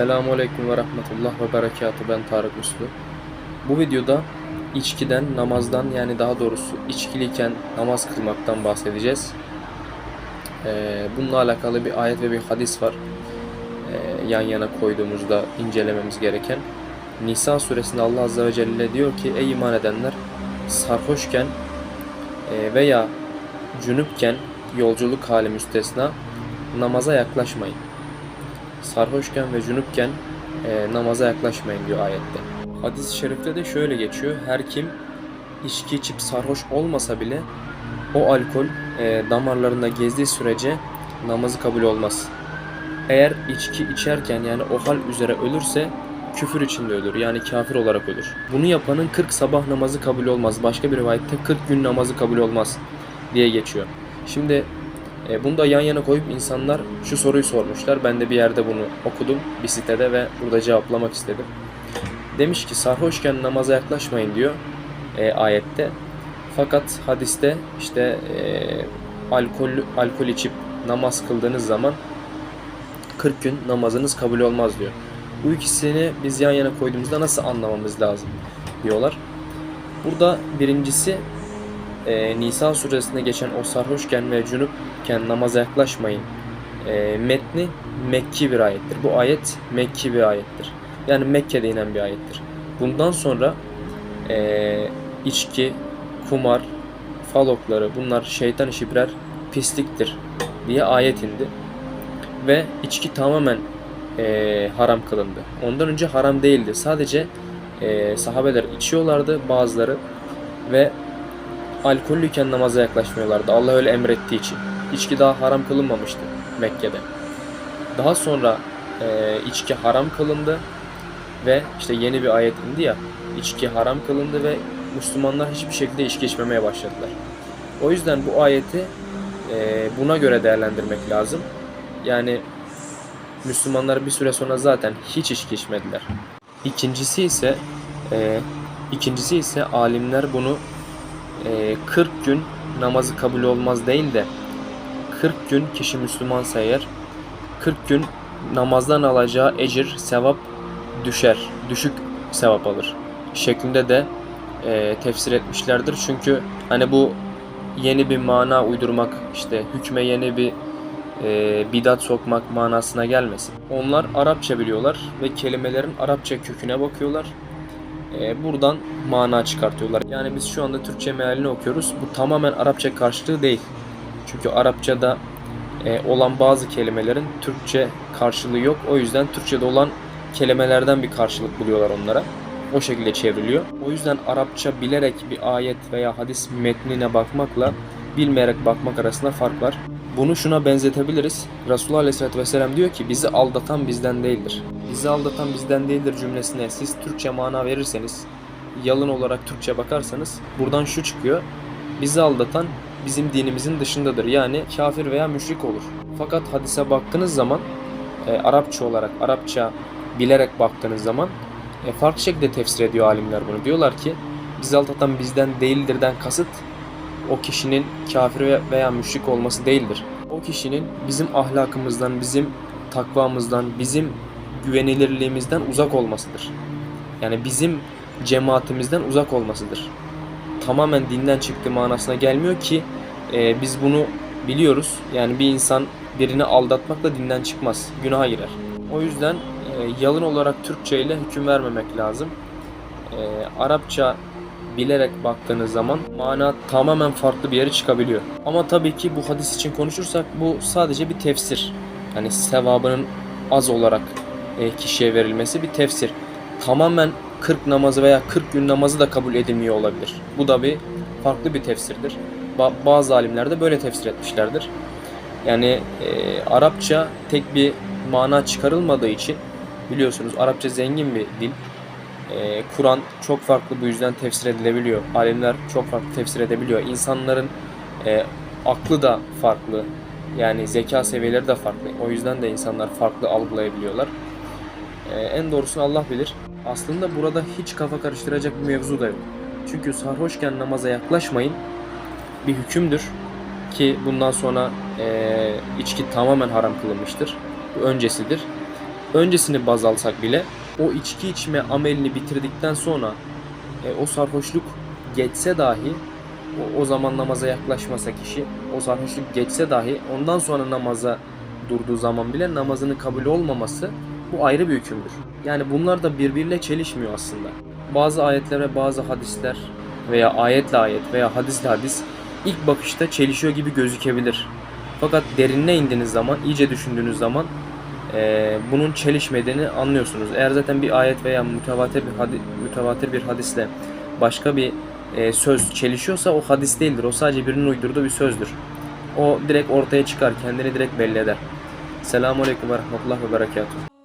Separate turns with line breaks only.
Selamun Aleyküm ve Rahmetullah ve Berekatuhu ben Tarık Uslu. Bu videoda içkiden, namazdan yani daha doğrusu içkiliyken namaz kılmaktan bahsedeceğiz. Ee, bununla alakalı bir ayet ve bir hadis var. Ee, yan yana koyduğumuzda incelememiz gereken. Nisa suresinde Allah Azze ve Celle diyor ki Ey iman edenler sarhoşken e, veya cünüpken yolculuk hali müstesna namaza yaklaşmayın sarhoşken ve cünüpken e, namaza yaklaşmayın diyor ayette. Hadis-i şerifte de şöyle geçiyor. Her kim içki içip sarhoş olmasa bile o alkol e, damarlarında gezdiği sürece namazı kabul olmaz. Eğer içki içerken yani o hal üzere ölürse küfür içinde ölür. Yani kafir olarak ölür. Bunu yapanın 40 sabah namazı kabul olmaz. Başka bir rivayette 40 gün namazı kabul olmaz diye geçiyor. Şimdi e, bunu da yan yana koyup insanlar şu soruyu sormuşlar. Ben de bir yerde bunu okudum bir sitede ve burada cevaplamak istedim. Demiş ki sarhoşken namaza yaklaşmayın diyor e, ayette. Fakat hadiste işte e, alkol alkol içip namaz kıldığınız zaman 40 gün namazınız kabul olmaz diyor. Bu ikisini biz yan yana koyduğumuzda nasıl anlamamız lazım diyorlar. Burada birincisi e, Nisa suresinde geçen o sarhoşken ve cünüpken namaza yaklaşmayın e, metni Mekki bir ayettir. Bu ayet Mekki bir ayettir. Yani Mekke'de inen bir ayettir. Bundan sonra e, içki, kumar, falokları bunlar şeytan işi birer pisliktir diye ayet indi. Ve içki tamamen e, haram kılındı. Ondan önce haram değildi. Sadece e, sahabeler içiyorlardı bazıları ve alkollüyken namaza yaklaşmıyorlardı. Allah öyle emrettiği için. İçki daha haram kılınmamıştı Mekke'de. Daha sonra e, içki haram kılındı ve işte yeni bir ayet indi ya içki haram kılındı ve Müslümanlar hiçbir şekilde içki içmemeye başladılar. O yüzden bu ayeti e, buna göre değerlendirmek lazım. Yani Müslümanlar bir süre sonra zaten hiç içki içmediler. İkincisi ise e, ikincisi ise alimler bunu e, 40 gün namazı kabul olmaz değil de 40 gün kişi Müslümansa eğer 40 gün namazdan alacağı ecir, sevap düşer. Düşük sevap alır. Şeklinde de e, tefsir etmişlerdir. Çünkü hani bu yeni bir mana uydurmak, işte hükme yeni bir e, bidat sokmak manasına gelmesin. Onlar Arapça biliyorlar ve kelimelerin Arapça köküne bakıyorlar. E, buradan mana çıkartıyorlar. Yani biz şu anda Türkçe mealini okuyoruz. Bu tamamen Arapça karşılığı değil. Çünkü Arapçada e, olan bazı kelimelerin Türkçe karşılığı yok. O yüzden Türkçede olan kelimelerden bir karşılık buluyorlar onlara. O şekilde çevriliyor. O yüzden Arapça bilerek bir ayet veya hadis metnine bakmakla bilmeyerek bakmak arasında fark var. Bunu şuna benzetebiliriz. Resulullah Aleyhisselatü Vesselam diyor ki bizi aldatan bizden değildir. Bizi aldatan bizden değildir cümlesine siz Türkçe mana verirseniz, yalın olarak Türkçe bakarsanız buradan şu çıkıyor. Bizi aldatan bizim dinimizin dışındadır. Yani kafir veya müşrik olur. Fakat hadise baktığınız zaman e, Arapça olarak, Arapça bilerek baktığınız zaman e, farklı şekilde tefsir ediyor alimler bunu. Diyorlar ki bizi aldatan bizden değildirden kasıt o kişinin kafir ve- veya müşrik olması değildir. O kişinin bizim ahlakımızdan, bizim takvamızdan, bizim güvenilirliğimizden uzak olmasıdır. Yani bizim cemaatimizden uzak olmasıdır. Tamamen dinden çıktığı manasına gelmiyor ki e, biz bunu biliyoruz. Yani bir insan birini aldatmakla dinden çıkmaz. Günaha girer. O yüzden e, yalın olarak Türkçe ile hüküm vermemek lazım. E, Arapça bilerek baktığınız zaman mana tamamen farklı bir yere çıkabiliyor. Ama tabii ki bu hadis için konuşursak bu sadece bir tefsir. Yani sevabının az olarak e, kişiye verilmesi bir tefsir. Tamamen 40 namazı veya 40 gün namazı da kabul edilmiyor olabilir. Bu da bir farklı bir tefsirdir. Ba- bazı alimler de böyle tefsir etmişlerdir. Yani e, Arapça tek bir mana çıkarılmadığı için biliyorsunuz Arapça zengin bir dil. Ee, Kur'an çok farklı bu yüzden tefsir edilebiliyor. Alimler çok farklı tefsir edebiliyor. İnsanların e, aklı da farklı. Yani zeka seviyeleri de farklı. O yüzden de insanlar farklı algılayabiliyorlar. Ee, en doğrusunu Allah bilir. Aslında burada hiç kafa karıştıracak bir mevzu da yok. Çünkü sarhoşken namaza yaklaşmayın bir hükümdür ki bundan sonra e, içki tamamen haram kılınmıştır. Bu öncesidir. öncesini baz alsak bile o içki içme amelini bitirdikten sonra e, o sarhoşluk geçse dahi o, o zaman namaza yaklaşmasa kişi o sarhoşluk geçse dahi ondan sonra namaza durduğu zaman bile namazının kabul olmaması bu ayrı bir hükümdür. Yani bunlar da birbiriyle çelişmiyor aslında. Bazı ayetler ve bazı hadisler veya ayetle ayet veya hadisle hadis ilk bakışta çelişiyor gibi gözükebilir. Fakat derinine indiğiniz zaman, iyice düşündüğünüz zaman eee, bunun çelişmediğini anlıyorsunuz. Eğer zaten bir ayet veya mütevatir bir, hadi, mütevatir bir hadisle başka bir eee, söz çelişiyorsa o hadis değildir. O sadece birinin uydurduğu bir sözdür. O direkt ortaya çıkar, kendini direkt belli eder. Selamun Aleyküm ve Rahmetullah ve Berekatuhu.